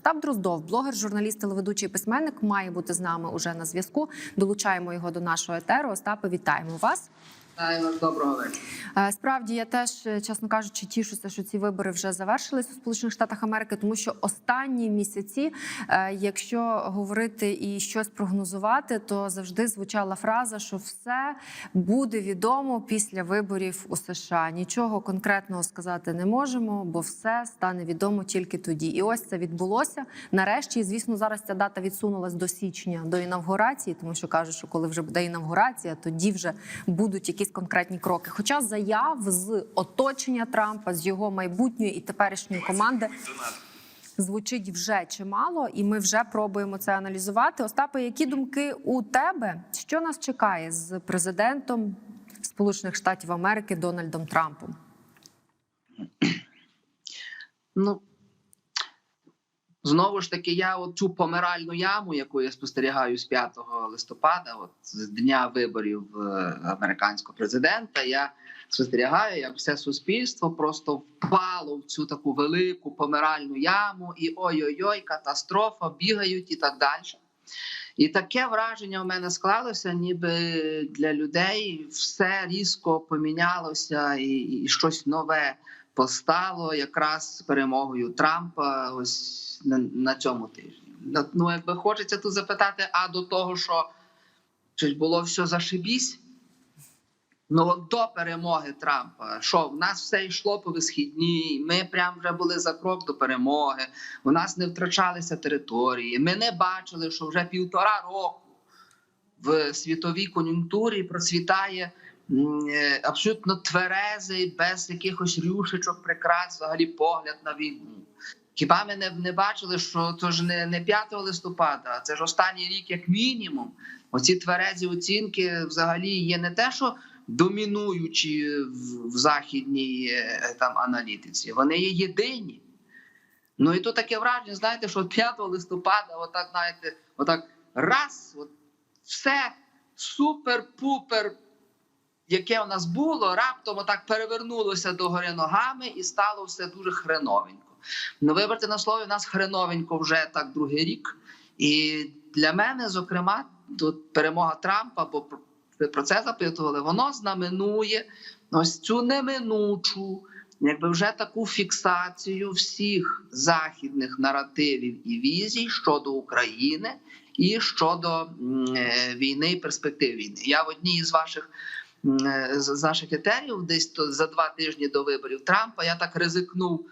Остап Дроздов, блогер, журналіст, телеведучий письменник, має бути з нами уже на зв'язку. Долучаємо його до нашого етеру. Остапе, вітаємо вас. Доброго вечора. Е, Справді я теж, е, чесно кажучи, тішуся, що ці вибори вже завершились у Сполучених Штатах Америки, тому що останні місяці, е, якщо говорити і щось прогнозувати, то завжди звучала фраза, що все буде відомо після виборів у США. Нічого конкретного сказати не можемо, бо все стане відомо тільки тоді. І ось це відбулося. Нарешті, звісно, зараз ця дата відсунулась до січня до інавгурації, тому що кажуть, що коли вже буде інавгурація, тоді вже будуть якісь конкретні кроки. Хоча заяв з оточення Трампа, з його майбутньої і теперішньої команди. Звучить вже чимало, і ми вже пробуємо це аналізувати. Остапе, які думки у тебе? Що нас чекає з президентом Сполучених Штатів Америки Дональдом Трампом? Ну знову ж таки, я от цю помиральну яму, яку я спостерігаю з 5 листопада, от з дня виборів е, американського президента, я спостерігаю, як все суспільство просто впало в цю таку велику помиральну яму, і ой-ой-ой, катастрофа, бігають і так далі. І таке враження у мене склалося, ніби для людей все різко помінялося і, і щось нове постало якраз з перемогою Трампа ось на, на цьому тижні. Ну, якби хочеться тут запитати, а до того, що ж було все зашибісь? Ну, от до перемоги Трампа, що в нас все йшло по висхідній, ми прям вже були за крок до перемоги. У нас не втрачалися території. Ми не бачили, що вже півтора року в світовій кон'юнктурі процвітає е, абсолютно тверезий, без якихось рюшечок, прикрас, взагалі погляд на війну. Хіба ми не, не бачили, що це ж не, не 5 листопада, а це ж останній рік, як мінімум. Оці тверезі оцінки взагалі є не те, що домінуючі в, в західній е, там аналітиці, вони є єдині. Ну і тут таке враження, знаєте, що 5 листопада, отак, знаєте, отак раз, от все супер-пупер, яке у нас було, раптом отак перевернулося догори ногами і стало все дуже хреновенько. Ну, вибрати на слові, у нас хреновенько вже так другий рік. І для мене, зокрема, тут перемога Трампа, бо ви про це запитували, воно знаменує ось цю неминучу, якби вже таку фіксацію всіх західних наративів і візій щодо України і щодо е, війни і перспектив війни. Я в одній із ваших е, з наших етерів, десь то за два тижні до виборів Трампа, я так ризикнув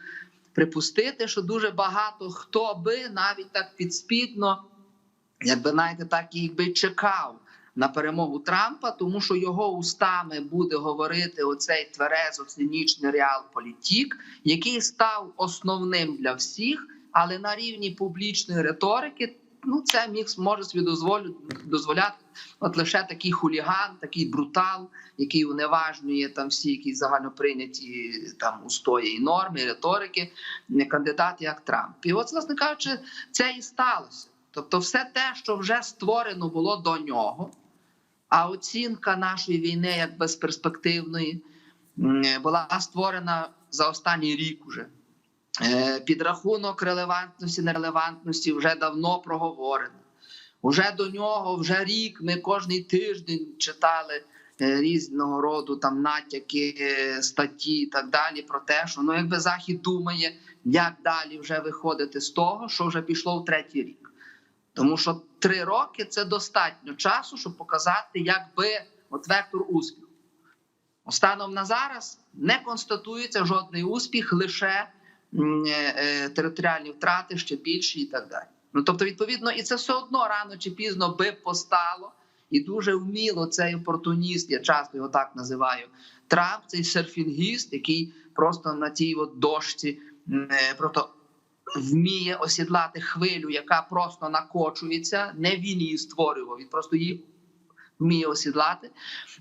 припустити, що дуже багато хто би навіть так підспідно, якби знаєте, так і якби чекав на перемогу Трампа, тому що його устами буде говорити оцей тверезо-цинічний реал-політік, який став основним для всіх, але на рівні публічної риторики. Ну, це міг може собі дозволяти от лише такий хуліган, такий брутал, який уневажнює там всі якісь загальноприйняті там устої і норми, і риторики, кандидат як Трамп. І от, власне кажучи, це і сталося. Тобто, все те, що вже створено було до нього, а оцінка нашої війни як безперспективної була створена за останній рік уже. Е, Підрахунок релевантності, нерелевантності вже давно проговорено. Уже до нього, вже рік ми кожний тиждень читали е, різного роду там натяки, е, статті і так далі про те, що ну якби Захід думає, як далі вже виходити з того, що вже пішло в третій рік. Тому що три роки це достатньо часу, щоб показати, якби от вектор успіху. Станом на зараз не констатується жодний успіх, лише територіальні втрати ще більші і так далі. Ну тобто, відповідно, і це все одно рано чи пізно би постало, і дуже вміло цей опортуніст, я часто його так називаю, Трамп, цей серфінгіст, який просто на тій от дошці е, просто вміє осідлати хвилю, яка просто накочується. Не він її створював, він просто її вміє осідлати.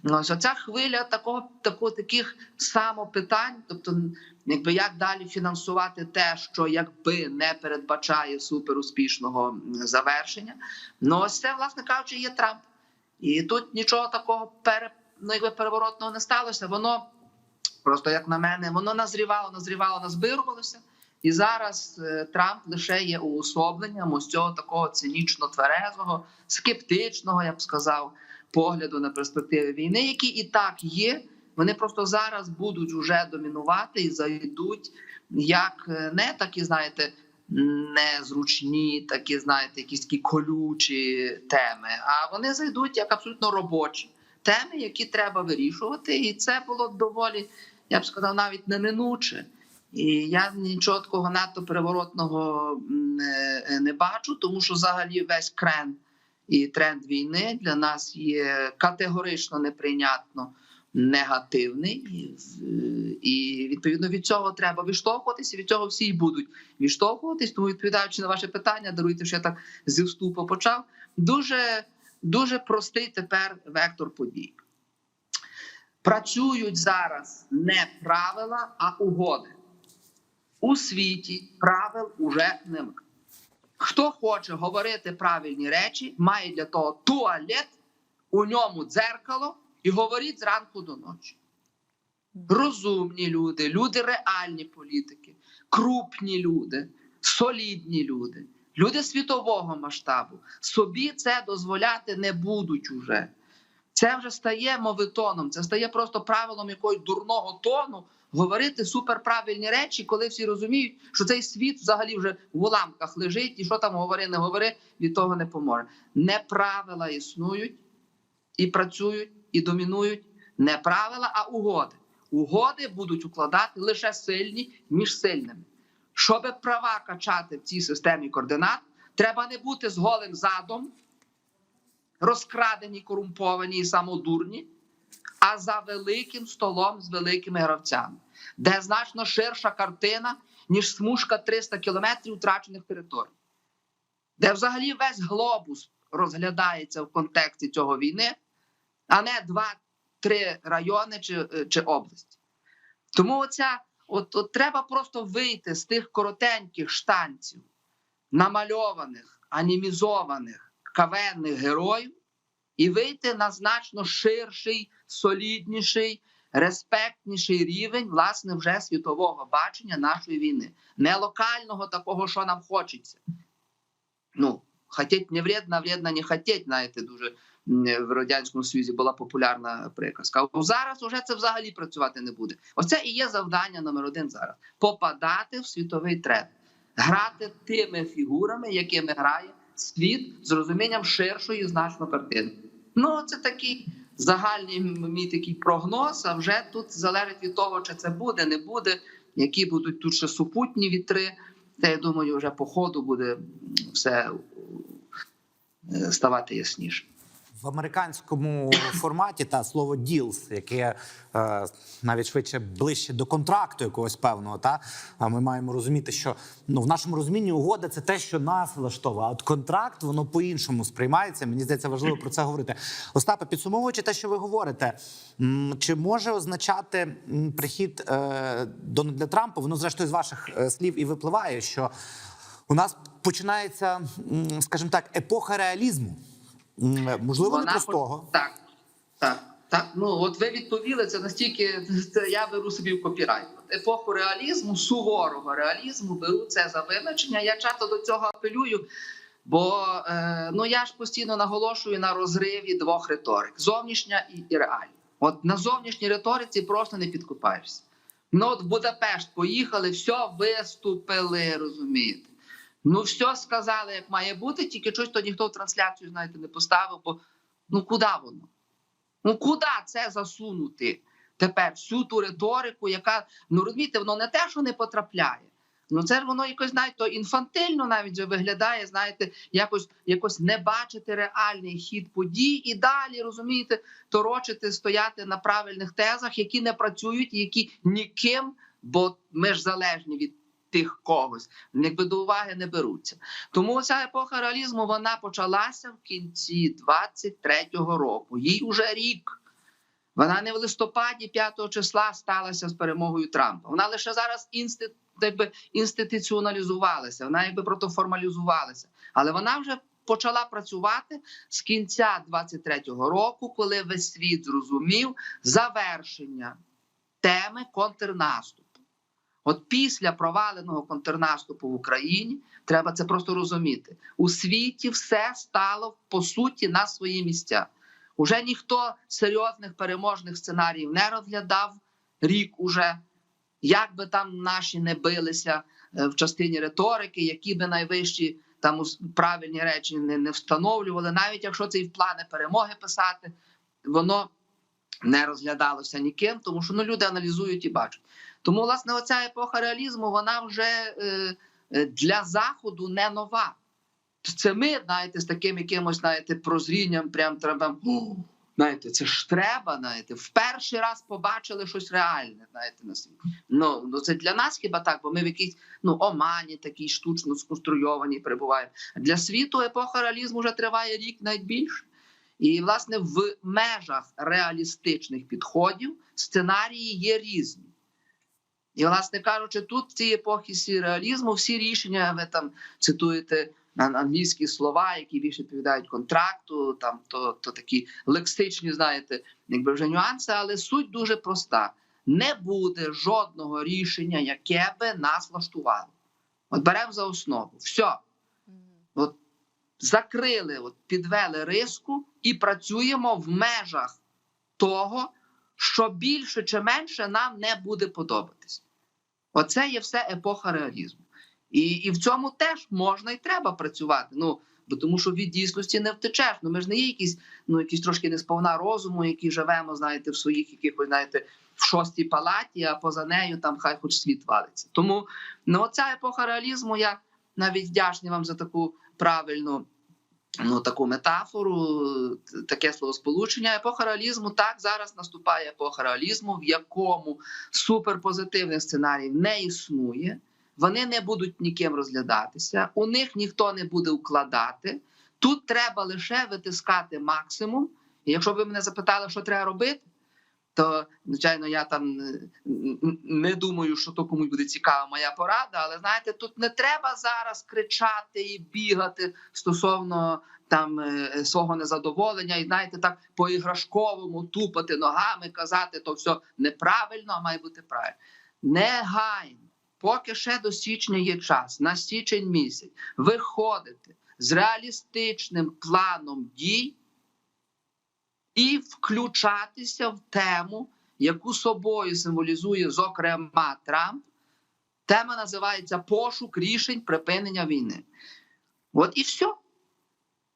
Ну, Ось оця хвиля такого, такого таких самопитань, тобто, якби як далі фінансувати те, що якби не передбачає суперуспішного завершення. Ну, ось це, власне кажучи, є Трамп. І тут нічого такого пере, ну, якби переворотного не сталося. Воно просто, як на мене, воно назрівало, назрівало, назбирувалося. І зараз е, Трамп лише є уособленням ось цього такого цинічно тверезого, скептичного, я б сказав, погляду на перспективи війни, які і так є. Вони просто зараз будуть уже домінувати і зайдуть як е, не такі, знаєте, незручні, такі, знаєте, якісь такі колючі теми. А вони зайдуть як абсолютно робочі теми, які треба вирішувати. І це було доволі, я б сказав, навіть неминуче. І я нічого такого надто переворотного не, не бачу, тому що взагалі весь крен і тренд війни для нас є категорично неприйнятно негативний, І, і відповідно від цього треба відштовхуватися. Від цього всі й будуть відштовхуватись. Тому відповідаючи на ваше питання, даруйте, що я так зі вступу почав. Дуже дуже простий тепер вектор подій. Працюють зараз не правила, а угоди. У світі правил уже немає. Хто хоче говорити правильні речі, має для того туалет, у ньому дзеркало і говорить зранку до ночі. Розумні люди, люди реальні політики, крупні люди, солідні люди, люди світового масштабу. Собі це дозволяти не будуть уже. Це вже стає мовитоном, це стає просто правилом якогось дурного тону говорити суперправильні речі, коли всі розуміють, що цей світ взагалі вже в уламках лежить, і що там говори, не говори, від того не поможе. Не правила існують і працюють, і домінують не правила, а угоди. Угоди будуть укладати лише сильні між сильними. Щоб права качати в цій системі координат, треба не бути з голим задом, розкрадені, корумповані і самодурні, а за великим столом з великими гравцями, де значно ширша картина, ніж смужка 300 кілометрів втрачених територій, де взагалі весь глобус розглядається в контексті цього війни, а не два-три райони чи, е, чи області. Тому оця, от, от треба просто вийти з тих коротеньких штанців, намальованих, анімізованих, кавенних героїв і вийти на значно ширший, солідніший, респектніший рівень власне вже світового бачення нашої війни, не локального такого, що нам хочеться. Ну, хотіть не вредно, вредно не хотіть, знаєте, дуже в радянському Союзі була популярна приказка. Зараз уже це взагалі працювати не буде. Оце і є завдання номер один зараз: попадати в світовий тренд, грати тими фігурами, якими грає світ з розумінням ширшої значно картини. Ну, це такий загальний мій такий прогноз. А вже тут залежить від того, чи це буде, не буде, які будуть тут ще супутні вітри. Та я думаю, вже по ходу буде все е, ставати ясніше. В американському форматі та слово «deals», яке е, навіть швидше ближче до контракту якогось певного, та ми маємо розуміти, що ну в нашому розумінні угода це те, що нас влаштовує. А от контракт воно по-іншому сприймається. Мені здається, важливо про це говорити. Остапе, підсумовуючи те, що ви говорите, чи може означати прихід е, Дональда Трампа? Воно зрештою з ваших е, слів і випливає, що у нас починається, скажімо так, епоха реалізму. Можливо, Вона непростого. по- Так, так, так. Ну от ви відповіли це настільки. Це я беру собі в копірайт. От Епоху реалізму, суворого реалізму, беру це за визначення. Я часто до цього апелюю. Бо е, ну я ж постійно наголошую на розриві двох риторик: зовнішня і, і реальна. От на зовнішній риториці просто не підкупаєшся. Ну от в Будапешт поїхали, все виступили, розумієте. Ну, все сказали, як має бути, тільки щось то ніхто в трансляцію, знаєте, не поставив, бо ну куди воно? Ну куди це засунути тепер всю ту риторику, яка ну розумієте, воно не те, що не потрапляє. Ну це ж воно якось то інфантильно навіть виглядає, знаєте, якось якось не бачити реальний хід подій і далі розумієте, торочити, стояти на правильних тезах, які не працюють, які ніким, бо ми ж залежні від тих когось, якби до уваги не беруться. Тому ця епоха реалізму вона почалася в кінці 23-го року. Їй уже рік. Вона не в листопаді 5 числа сталася з перемогою Трампа. Вона лише зараз інститут якби інституціоналізувалася, вона якби протоформалізувалася. Але вона вже почала працювати з кінця 23-го року, коли весь світ зрозумів завершення теми контрнаступу. От після проваленого контрнаступу в Україні треба це просто розуміти. У світі все стало по суті на свої місця. Уже ніхто серйозних переможних сценаріїв не розглядав рік уже. Як би там наші не билися е, в частині риторики, які би найвищі там правильні речі не, не встановлювали, навіть якщо це і в плани перемоги писати, воно не розглядалося ніким, тому що ну, люди аналізують і бачать. Тому, власне, оця епоха реалізму, вона вже е, е, для заходу не нова. Це ми, знаєте, з таким якимось, знаєте, прозрінням, прям треба. Знаєте, це ж треба, знаєте, в перший раз побачили щось реальне, знаєте, на світі. Ну, ну це для нас хіба так, бо ми в якійсь ну, омані такій штучно сконструйованій перебуваємо. Для світу епоха реалізму вже триває рік навіть більше. І, власне, в межах реалістичних підходів сценарії є різні. І, власне кажучи, тут в цій епохі сюрреалізму всі рішення, ви там цитуєте англійські слова, які більше відповідають контракту, там то, то такі лексичні, знаєте, якби вже нюанси, але суть дуже проста: не буде жодного рішення, яке би нас влаштувало. От беремо за основу. Все, от закрили, от підвели риску і працюємо в межах того, що більше чи менше нам не буде подобатись. Оце є все епоха реалізму. І, і в цьому теж можна і треба працювати. Ну, бо тому що від дійсності не втечеш. Ну ми ж не є якісь, ну якісь трошки несповна розуму, які живемо, знаєте, в своїх якихось, знаєте, в шостій палаті, а поза нею там хай хоч світ валиться. Тому ну, оця епоха реалізму, я навіть вдячний вам за таку правильну. Ну, таку метафору, таке словосполучення. Епоха реалізму так зараз наступає епоха реалізму, в якому суперпозитивних сценаріїв не існує. Вони не будуть ніким розглядатися, у них ніхто не буде укладати. Тут треба лише витискати максимум. І якщо ви мене запитали, що треба робити, то звичайно я там е, не думаю, що то комусь буде цікава моя порада. Але знаєте, тут не треба зараз кричати і бігати стосовно там е, свого незадоволення, і знаєте, так по іграшковому тупати ногами, казати, то все неправильно, а має бути правильно. Негайно, поки ще до січня є час, на січень місяць, виходити з реалістичним планом дій і включатися в тему, яку собою символізує, зокрема, Трамп. Тема називається Пошук рішень припинення війни. От і все.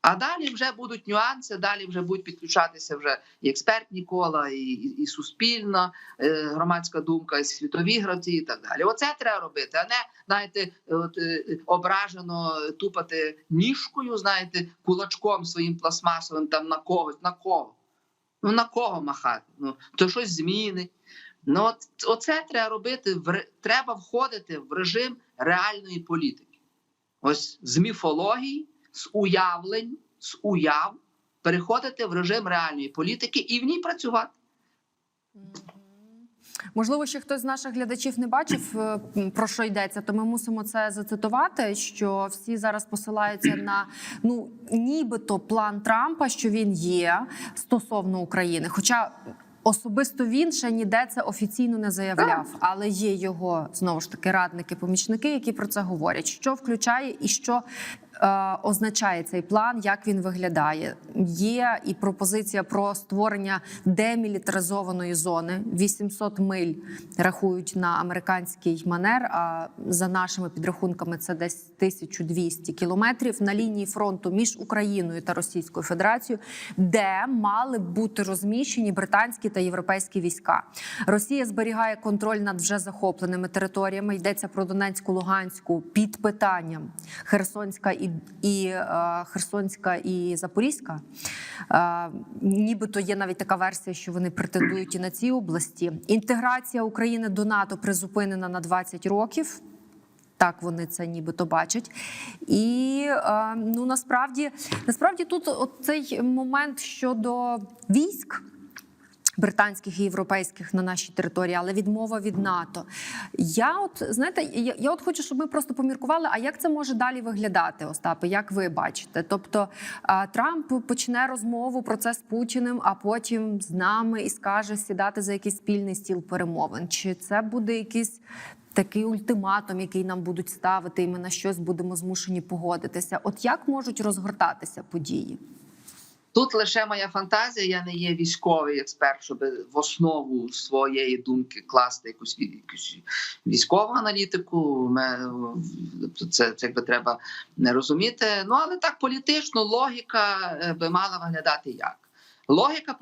А далі вже будуть нюанси, далі вже будуть підключатися вже і експертні кола, і, і, і суспільна е, громадська думка, і світові гравці, і так далі. Оце треба робити, а не знаєте, от, е, ображено тупати ніжкою, знаєте, кулачком своїм пластмасовим там на когось, на кого. Ну на кого махати? Ну то щось змінить. Ну от оце треба робити. В треба входити в режим реальної політики. Ось з міфології, з уявлень, з уяв переходити в режим реальної політики і в ній працювати. Можливо, ще хтось з наших глядачів не бачив е, про що йдеться, то ми мусимо це зацитувати. Що всі зараз посилаються на ну нібито план Трампа, що він є стосовно України. Хоча особисто він ще ніде це офіційно не заявляв, але є його знову ж таки радники, помічники, які про це говорять. Що включає і що означає цей план, як він виглядає. Є і пропозиція про створення демілітаризованої зони. 800 миль рахують на американський манер. А за нашими підрахунками це десь 1200 кілометрів на лінії фронту між Україною та Російською Федерацією, де мали бути розміщені британські та європейські війська. Росія зберігає контроль над вже захопленими територіями. Йдеться про Донецьку, Луганську під питанням Херсонська і, і е, Херсонська і Запорізька. Е, нібито є навіть така версія, що вони претендують і на ці області. Інтеграція України до НАТО призупинена на 20 років. Так вони це нібито бачать, і е, ну насправді насправді тут цей момент щодо військ британських і європейських на нашій території, але відмова від НАТО. Я от знаєте, я, я от хочу, щоб ми просто поміркували, а як це може далі виглядати, Остапе? Як ви бачите? Тобто Трамп почне розмову про це з Путіним, а потім з нами і скаже сідати за якийсь спільний стіл перемовин. Чи це буде якийсь такий ультиматум, який нам будуть ставити, і ми на щось будемо змушені погодитися. От як можуть розгортатися події? Тут лише моя фантазія. Я не є військовий експерт, щоб в основу своєї думки класти якусь, якусь військову аналітику. Ме- Це, це якби треба не розуміти. Ну але так політично логіка е, би мала виглядати як. Логіка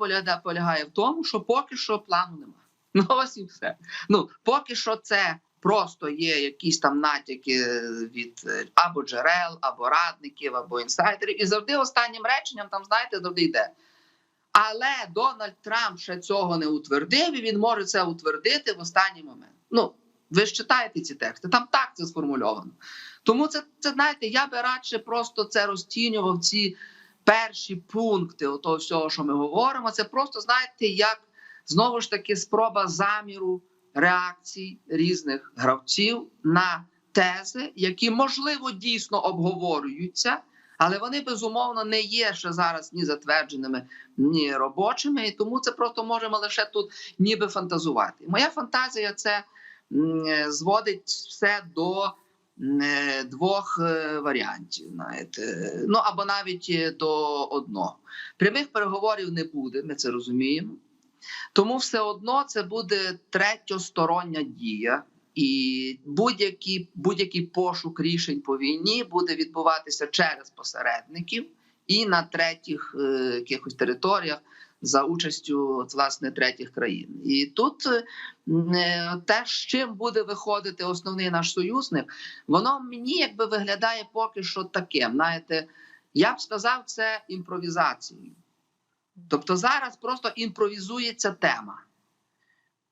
полягає в тому, що поки що плану немає. Ну ось і все. Ну поки що це просто є якісь там натяки від е, або джерел, або радників, або інсайдерів. І завжди останнім реченням там, знаєте, завжди йде. Але Дональд Трамп ще цього не утвердив, і він може це утвердити в останній момент. Ну, ви ж читаєте ці тексти, там так це сформульовано. Тому це, це знаєте, я би радше просто це розцінював ці перші пункти того всього, що ми говоримо. Це просто знаєте, як знову ж таки спроба заміру реакцій різних гравців на тези, які можливо дійсно обговорюються, але вони безумовно не є ще зараз ні затвердженими, ні робочими, і тому це просто можемо лише тут ніби фантазувати. Моя фантазія це зводить все до двох е, варіантів, знаєте, ну або навіть е, до одного. Прямих переговорів не буде, ми це розуміємо. Тому все одно це буде третьостороння дія, і будь-який будь-який пошук рішень по війні буде відбуватися через посередників і на третіх е, якихось територіях за участю от, власне третіх країн. І тут е, те, з чим буде виходити основний наш союзник, воно мені якби виглядає поки що таким. Знаєте, я б сказав, це імпровізацією. Тобто зараз просто імпровізується тема.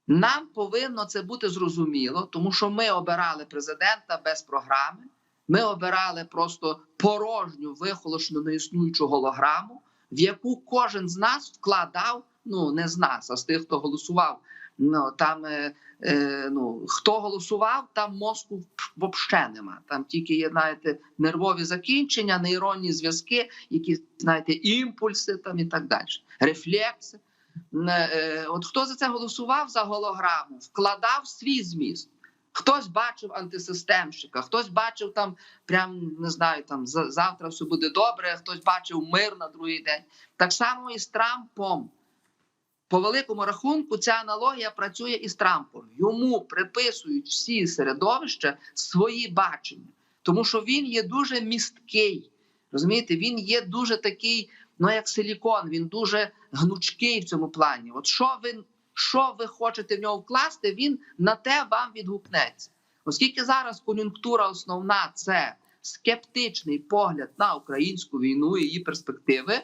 Нам повинно це бути зрозуміло, тому що ми обирали президента без програми. Ми обирали просто порожню, вихолошну неіснуючу голограму, в яку кожен з нас вкладав, ну не з нас, а з тих, хто голосував. Ну там е, е, ну хто голосував, там мозку взагалі нема. Там тільки є, знаєте, нервові закінчення, нейронні зв'язки, які знаєте, імпульси там і так далі, рефлекси. Не, е, От хто за це голосував за голограму, вкладав свій зміст. Хтось бачив антисистемщика, хтось бачив там, прям не знаю, там завтра все буде добре, хтось бачив мир на другий день. Так само і з Трампом. По великому рахунку, ця аналогія працює і з Трампом. Йому приписують всі середовища свої бачення, тому що він є дуже місткий. Розумієте, він є дуже такий, ну як силікон, він дуже гнучкий в цьому плані. От що ви, що ви хочете в нього вкласти, він на те вам відгукнеться. Оскільки зараз кон'юнктура основна це скептичний погляд на українську війну і її перспективи,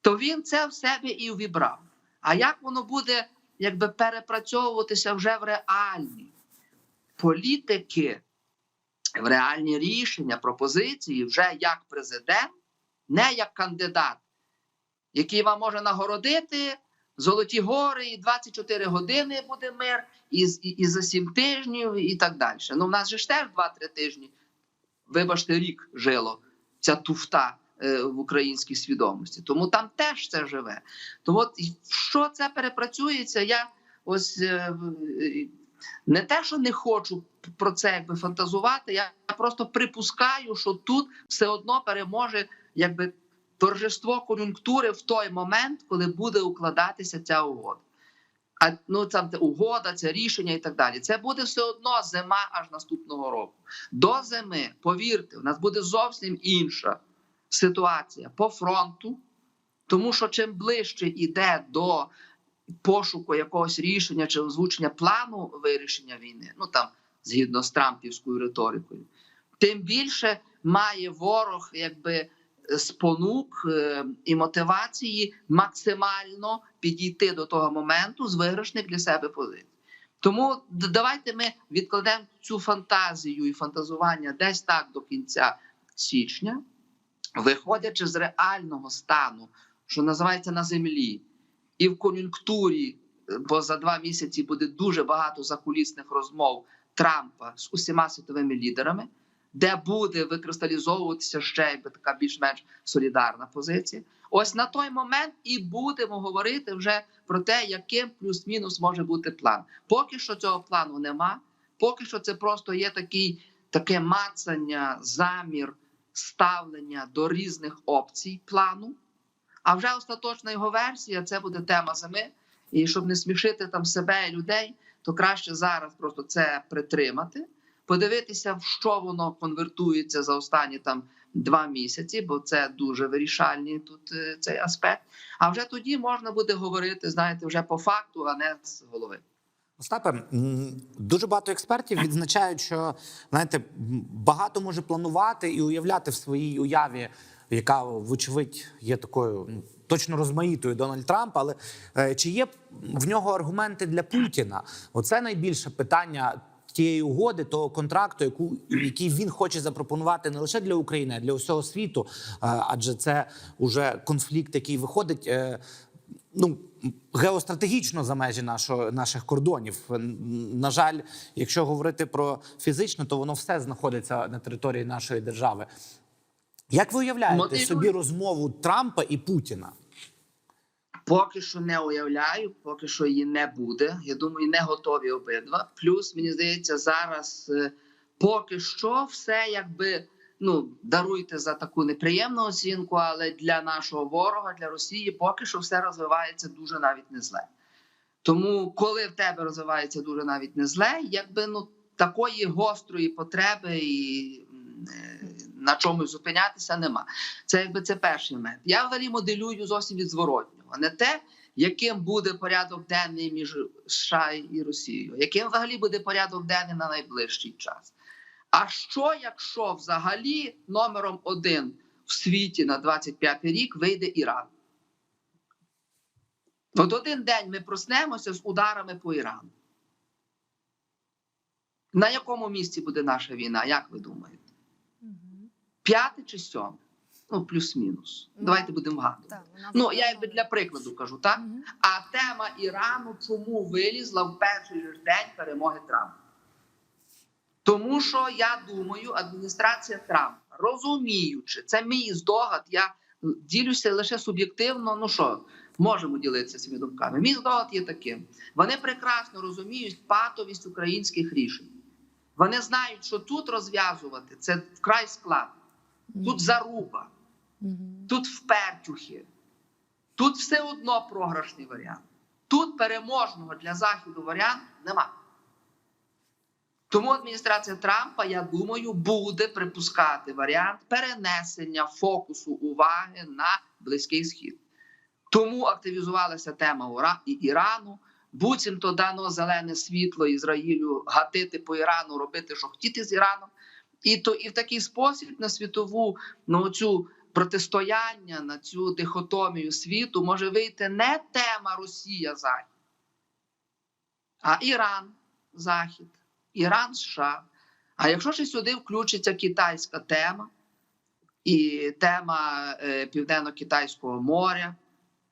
то він це в себе і увібрав. А як воно буде якби перепрацьовуватися вже в реальні? Політики, в реальні рішення, пропозиції, вже як президент, не як кандидат, який вам може нагородити золоті гори, і 24 години буде мир, і, і, і за 7 тижнів, і так далі. Ну, в нас же ж теж 2-3 тижні, вибачте, рік жило ця туфта в українській свідомості. Тому там теж це живе. Тому от що це перепрацюється, я ось е, е, не те, що не хочу про це якби фантазувати, я просто припускаю, що тут все одно переможе якби торжество кон'юнктури в той момент, коли буде укладатися ця угода. А ну там це угода, це рішення і так далі. Це буде все одно зима аж наступного року. До зими, повірте, у нас буде зовсім інша ситуація по фронту, тому що чим ближче йде до пошуку якогось рішення чи озвучення плану вирішення війни, ну там згідно з трампівською риторикою, тим більше має ворог якби спонук е, і мотивації максимально підійти до того моменту з виграшних для себе позицій. Тому давайте ми відкладемо цю фантазію і фантазування десь так до кінця січня, виходячи з реального стану, що називається на землі, і в кон'юнктурі, е, бо за два місяці буде дуже багато закулісних розмов Трампа з усіма світовими лідерами, де буде викристалізовуватися ще якби така більш-менш солідарна позиція. Ось на той момент і будемо говорити вже про те, яким плюс-мінус може бути план. Поки що цього плану нема. Поки що це просто є такий, таке мацання, замір ставлення до різних опцій плану. А вже остаточна його версія це буде тема зими. І щоб не смішити там себе і людей, то краще зараз просто це притримати, подивитися, в що воно конвертується за останні там два місяці, бо це дуже вирішальний тут е, цей аспект. А вже тоді можна буде говорити, знаєте, вже по факту, а не з голови. Остапе, дуже багато експертів відзначають, що знаєте, багато може планувати і уявляти в своїй уяві, яка вочевидь є такою точно розмаїтою Дональд Трамп. Але е, чи є в нього аргументи для Путіна? Оце найбільше питання. Тієї угоди, того контракту, яку який він хоче запропонувати не лише для України, а для усього світу, е, адже це уже конфлікт, який виходить е, ну геостратегічно за межі нашого наших кордонів. На жаль, якщо говорити про фізично, то воно все знаходиться на території нашої держави. Як ви уявляєте собі розмову Трампа і Путіна? Поки що не уявляю, поки що її не буде. Я думаю, не готові обидва. Плюс мені здається, зараз е, поки що все якби ну даруйте за таку неприємну оцінку, але для нашого ворога, для Росії, поки що все розвивається дуже навіть не зле. Тому, коли в тебе розвивається дуже навіть не зле, якби ну такої гострої потреби і е, на чомусь зупинятися нема. Це якби це перший момент. Я взагалі моделюю зовсім від зворотнього, не те, яким буде порядок денний між США і Росією, яким взагалі буде порядок денний на найближчий час. А що, якщо взагалі номером один в світі на 25 рік вийде Іран? От один день ми проснемося з ударами по Ірану. На якому місці буде наша війна, як ви думаєте? П'яте чи сьоме? Ну, плюс-мінус. Ну, Давайте будемо вгадувати. Так, Ну, я якби для прикладу кажу, так? А тема Ірану чому вилізла в перший ж день перемоги Трампа? Тому що я думаю, адміністрація Трампа, розуміючи, це мій здогад, я ділюся лише суб'єктивно. Ну що, можемо ділитися цими думками. Мій здогад є таким: вони прекрасно розуміють патовість українських рішень. Вони знають, що тут розв'язувати це вкрай складно. Тут заруба, тут впертюхи, тут все одно програшний варіант. Тут переможного для Заходу варіанту нема. Тому адміністрація Трампа, я думаю, буде припускати варіант перенесення фокусу уваги на Близький Схід. Тому активізувалася тема Ірану. Буцімто дано зелене світло Ізраїлю гатити по Ірану, робити, що хотіти з Іраном. І то і в такий спосіб на світову ну, цю протистояння, на цю дихотомію світу може вийти не тема Росія Захід, а Іран Захід, Іран США. А якщо ще сюди включиться китайська тема і тема е, Південно-Китайського моря,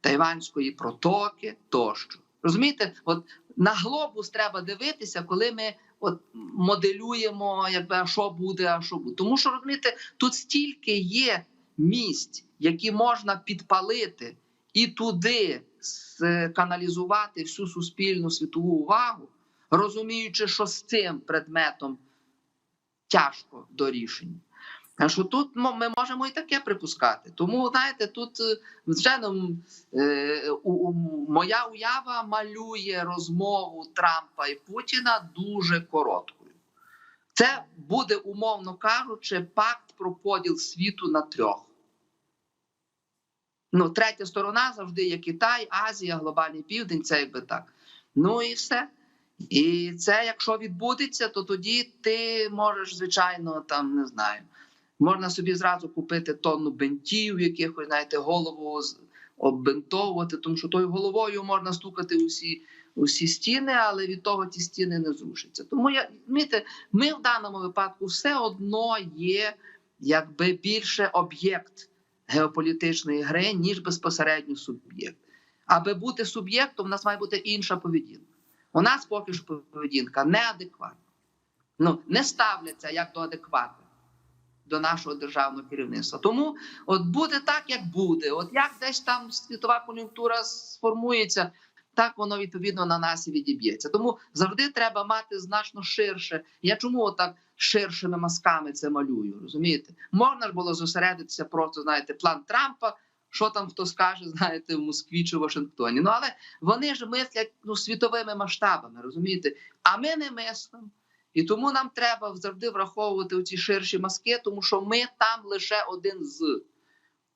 Тайванської протоки тощо. Розумієте, от на глобус треба дивитися, коли ми от моделюємо, якби а що буде, а що буде. Тому що розумієте, тут стільки є місць, які можна підпалити і туди каналізувати всю суспільну світову увагу, розуміючи, що з цим предметом тяжко до рішення. А що тут ми можемо і таке припускати. Тому, знаєте, тут, е, звичайно, е, моя уява малює розмову Трампа і Путіна дуже короткою. Це буде, умовно кажучи, пакт про поділ світу на трьох. Ну, третя сторона завжди є Китай, Азія, глобальний південь, це якби так. Ну і все. І це, якщо відбудеться, то тоді ти можеш, звичайно, там не знаю. Можна собі зразу купити тонну бентів, якихось, знаєте, голову оббинтовувати, тому що тою головою можна стукати усі, усі стіни, але від того ті стіни не зрушаться. Тому я розумієте, ми в даному випадку все одно є якби більше об'єкт геополітичної гри, ніж безпосередньо суб'єкт. Аби бути суб'єктом, у нас має бути інша поведінка. У нас поки що поведінка неадекватна. Ну, не ставляться як до адекватних до нашого державного керівництва. Тому от буде так, як буде. От як десь там світова кон'юнктура сформується, так воно відповідно на нас і відіб'ється. Тому завжди треба мати значно ширше. Я чому отак ширшими мазками це малюю? Розумієте? Можна ж було зосередитися просто, знаєте, план Трампа. Що там хто скаже, знаєте, в Москві чи Вашингтоні. Ну але вони ж мислять ну, світовими масштабами, розумієте? А ми не мислимо. І тому нам треба завжди враховувати ці ширші маски, тому що ми там лише один з.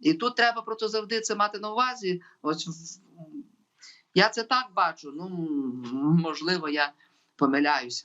І тут треба просто завжди це мати на увазі. Ось я це так бачу. Ну можливо, я помиляюся.